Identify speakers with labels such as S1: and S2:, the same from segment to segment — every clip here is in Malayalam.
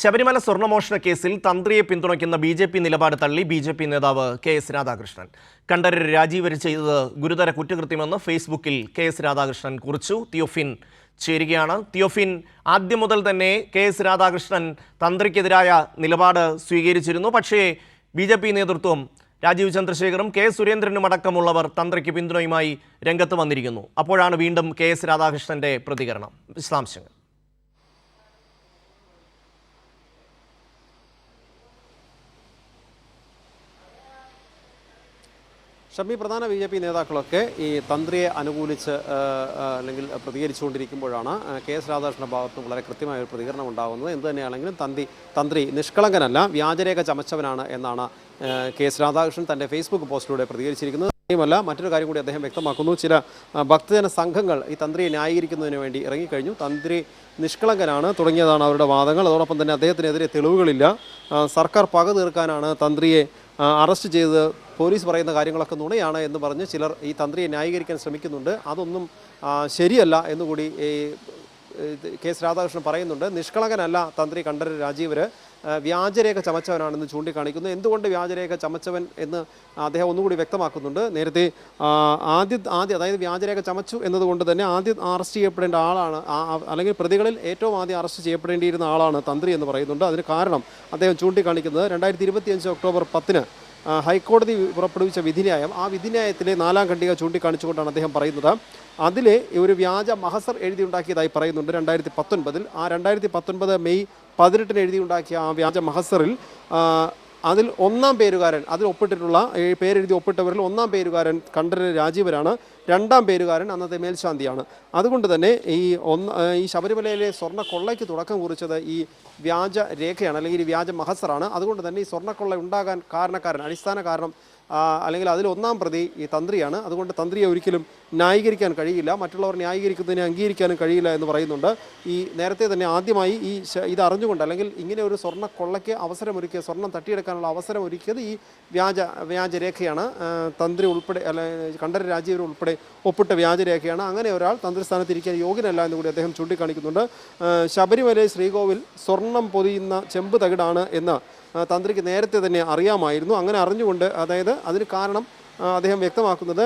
S1: ശബരിമല സ്വർണമോഷണ കേസിൽ തന്ത്രിയെ പിന്തുണയ്ക്കുന്ന ബി ജെ പി നിലപാട് തള്ളി ബി ജെ പി നേതാവ് കെ എസ് രാധാകൃഷ്ണൻ. കണ്ഠരർ രാജീവര് ചെയ്തത് ഗുരുതര കുറ്റകൃത്യമെന്ന് ഫേസ്ബുക്കിൽ കെ എസ് രാധാകൃഷ്ണൻ കുറിച്ചു. തിയോഫിൻ ചേരുകയാണ്. തിയോഫിൻ ആദ്യം മുതൽ തന്നെ കെ എസ് രാധാകൃഷ്ണൻ തന്ത്രിക്കെതിരായ നിലപാട് സ്വീകരിച്ചിരുന്നു. പക്ഷേ ബി ജെ പി നേതൃത്വം രാജീവ് ചന്ദ്രശേഖറും കെ സുരേന്ദ്രനും അടക്കമുള്ളവർ തന്ത്രിക്ക് പിന്തുണയുമായി രംഗത്ത് വന്നിരിക്കുന്നു. അപ്പോഴാണ് വീണ്ടും കെ എസ് രാധാകൃഷ്ണന്റെ പ്രതികരണം. വിശദാംശങ്ങൾ.
S2: ഷമി പ്രധാന ബി ജെ പി നേതാക്കളൊക്കെ ഈ തന്ത്രിയെ അനുകൂലിച്ച് അല്ലെങ്കിൽ പ്രതികരിച്ചുകൊണ്ടിരിക്കുമ്പോഴാണ് കെ എസ് രാധാകൃഷ്ണന്റെ ഭാഗത്ത് വളരെ കൃത്യമായ ഒരു പ്രതികരണം ഉണ്ടാകുന്നത്. എന്ത് തന്നെയാണെങ്കിലും തന്തി തന്ത്രി നിഷ്കളങ്കനല്ല വ്യാജരേഖ ചമച്ചവനാണ് എന്നാണ് കെ എസ് രാധാകൃഷ്ണൻ തന്റെ ഫേസ്ബുക്ക് പോസ്റ്റിലൂടെ പ്രതികരിച്ചിരിക്കുന്നത്. ല്ല മറ്റൊരു കാര്യം കൂടി അദ്ദേഹം വ്യക്തമാക്കുന്നു. ചില ഭക്തജന സംഘങ്ങൾ ഈ തന്ത്രിയെ ന്യായീകരിക്കുന്നതിന് വേണ്ടി ഇറങ്ങിക്കഴിഞ്ഞു. തന്ത്രി നിഷ്കളങ്കനാണ് തുടങ്ങിയതാണ് അവരുടെ വാദങ്ങൾ. അതോടൊപ്പം തന്നെ അദ്ദേഹത്തിനെതിരെ തെളിവുകളില്ല. സർക്കാർ പക തീർക്കാനാണ് തന്ത്രിയെ അറസ്റ്റ് ചെയ്തത് പോലീസ് പറയുന്ന കാര്യങ്ങളൊക്കെ നുണയാണ് എന്ന് പറഞ്ഞ് ചിലർ ഈ തന്ത്രിയെ ന്യായീകരിക്കാൻ ശ്രമിക്കുന്നുണ്ട്. അതൊന്നും ശരിയല്ല എന്നുകൂടി ഈ കെ എസ് രാധാകൃഷ്ണൻ പറയുന്നുണ്ട് നിഷ്കളങ്കനല്ല തന്ത്രി കണ്ഠരര് രാജീവര്. വ്യാജരേഖ ചമച്ചവനാണെന്ന് ചൂണ്ടിക്കാണിക്കുന്നു. എന്തുകൊണ്ട് വ്യാജരേഖ ചമച്ചവൻ എന്ന് അദ്ദേഹം ഒന്നുകൂടി വ്യക്തമാക്കുന്നുണ്ട്. നേരത്തെ ആദ്യ ആദ്യം അതായത് വ്യാജരേഖ ചമച്ചു എന്നതുകൊണ്ട് തന്നെ ആദ്യം അറസ്റ്റ് ചെയ്യപ്പെടേണ്ട ആളാണ് അല്ലെങ്കിൽ പ്രതികളിൽ ഏറ്റവും ആദ്യം അറസ്റ്റ് ചെയ്യപ്പെടേണ്ടിയിരുന്ന ആളാണ് തന്ത്രി എന്ന് പറയുന്നുണ്ട്. അതിന് കാരണം അദ്ദേഹം ചൂണ്ടിക്കാണിക്കുന്നത് രണ്ടായിരത്തി ഇരുപത്തിയഞ്ച് ഒക്ടോബർ പത്തിന് ഹൈക്കോടതി പുറപ്പെടുവിച്ച വിധിന്യായം ആ വിധിന്യായത്തിലെ നാലാം ഖണ്ഡിക ചൂണ്ടിക്കാണിച്ചുകൊണ്ടാണ് അദ്ദേഹം പറയുന്നത്. അതിലെ ഒരു വ്യാജ മഹസർ എഴുതിയുണ്ടാക്കിയതായി പറയുന്നുണ്ട് രണ്ടായിരത്തി പത്തൊൻപതിൽ. ആ രണ്ടായിരത്തി പത്തൊൻപത് മെയ് പതിനെട്ടിന് എഴുതിയുണ്ടാക്കിയ ആ വ്യാജ മഹസറിൽ അതിൽ ഒന്നാം പേരുകാരൻ അതിൽ ഒപ്പിട്ടിട്ടുള്ള പേരെഴുതി ഒപ്പിട്ടവരിൽ ഒന്നാം പേരുകാരൻ കണ്ഠര രാജീവരാണ്. രണ്ടാം പേരുകാരൻ അന്നത്തെ മേൽശാന്തിയാണ്. അതുകൊണ്ട് തന്നെ ഈ ഒന്ന് ഈ ശബരിമലയിലെ സ്വർണ കൊള്ളയ്ക്ക് തുടക്കം കുറിച്ചത് ഈ വ്യാജ രേഖയാണ് അല്ലെങ്കിൽ ഈ വ്യാജ മഹസറാണ്. അതുകൊണ്ട് തന്നെ ഈ സ്വർണക്കൊള്ള ഉണ്ടാകാൻ കാരണക്കാരൻ അടിസ്ഥാന കാരണം അല്ലെങ്കിൽ അതിലൊന്നാം പ്രതി ഈ തന്ത്രിയാണ്. അതുകൊണ്ട് തന്ത്രിയെ ഒരിക്കലും ന്യായീകരിക്കാൻ കഴിയില്ല. മറ്റുള്ളവർ ന്യായീകരിക്കുന്നതിനെ അംഗീകരിക്കാനും കഴിയില്ല എന്ന് പറയുന്നുണ്ട്. ഈ നേരത്തെ തന്നെ ആദ്യമായി ഈ ഇത് അറിഞ്ഞുകൊണ്ട് അല്ലെങ്കിൽ ഇങ്ങനെ ഒരു സ്വർണ കൊള്ളയ്ക്ക് അവസരമൊരുക്കിയ സ്വർണം തട്ടിയെടുക്കാനുള്ള അവസരം ഒരുക്കിയത് ഈ വ്യാജ വ്യാജരേഖയാണ്. തന്ത്രി ഉൾപ്പെടെ അല്ലെ കണ്ഠര രാജീവർ ഉൾപ്പെടെ ഒപ്പിട്ട വ്യാജരേഖയാണ്. അങ്ങനെ ഒരാൾ തന്ത്രിസ്ഥാനത്തിരിക്കാൻ യോഗ്യനല്ല എന്ന് കൂടി അദ്ദേഹം ചൂണ്ടിക്കാണിക്കുന്നുണ്ട്. ശബരിമലയിൽ ശബരിമല ശ്രീകോവിൽ സ്വർണം പൊതിയുന്ന ചെമ്പ് തകിടാണ് എന്ന് തന്ത്രിക്ക് നേരത്തെ തന്നെ അറിയാമായിരുന്നു. അങ്ങനെ അറിഞ്ഞുകൊണ്ട് അതായത് അതിന് കാരണം അദ്ദേഹം വ്യക്തമാക്കുന്നത്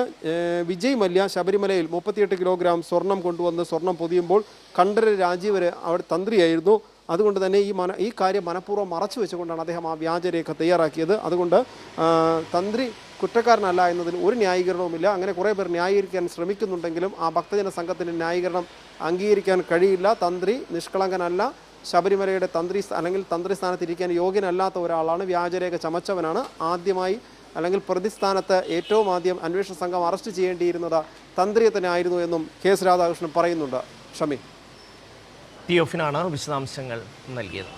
S2: വിജയ് മല്യ ശബരിമലയിൽ മുപ്പത്തിയെട്ട് കിലോഗ്രാം സ്വർണം കൊണ്ടുവന്ന് സ്വർണം പൊതിയുമ്പോൾ കണ്ഠര രാജീവര് അവിടെ തന്ത്രിയായിരുന്നു. അതുകൊണ്ട് തന്നെ ഈ മന ഈ കാര്യം മനഃപൂർവം മറച്ചു വെച്ചുകൊണ്ടാണ് അദ്ദേഹം ആ വ്യാജരേഖ തയ്യാറാക്കിയത്. അതുകൊണ്ട് തന്ത്രി കുറ്റക്കാരനല്ല എന്നതിൽ ഒരു ന്യായീകരണവുമില്ല. അങ്ങനെ കുറേ പേർ ന്യായീകരിക്കാൻ ശ്രമിക്കുന്നുണ്ടെങ്കിലും ആ ഭക്തജന സംഘത്തിന്റെ ന്യായീകരണം അംഗീകരിക്കാൻ കഴിയില്ല. തന്ത്രി നിഷ്കളങ്കനല്ല. ശബരിമലയുടെ തന്ത്രി അല്ലെങ്കിൽ തന്ത്രി സ്ഥാനത്തിരിക്കാൻ യോഗ്യനല്ലാത്ത ഒരാളാണ്. വ്യാജരേഖ ചമച്ചവനാണ്. ആദ്യമായി അല്ലെങ്കിൽ പ്രതിസ്ഥാനത്ത് ഏറ്റവും ആദ്യം അന്വേഷണ സംഘം അറസ്റ്റ് ചെയ്യേണ്ടിയിരുന്നത് തന്ത്രിയെ തന്നെ ആയിരുന്നു എന്നും കെ എസ് രാധാകൃഷ്ണൻ പറയുന്നുണ്ട്. ഷമി.
S1: ടി എഫിനാണ് വിശദാംശങ്ങൾ നൽകിയത്.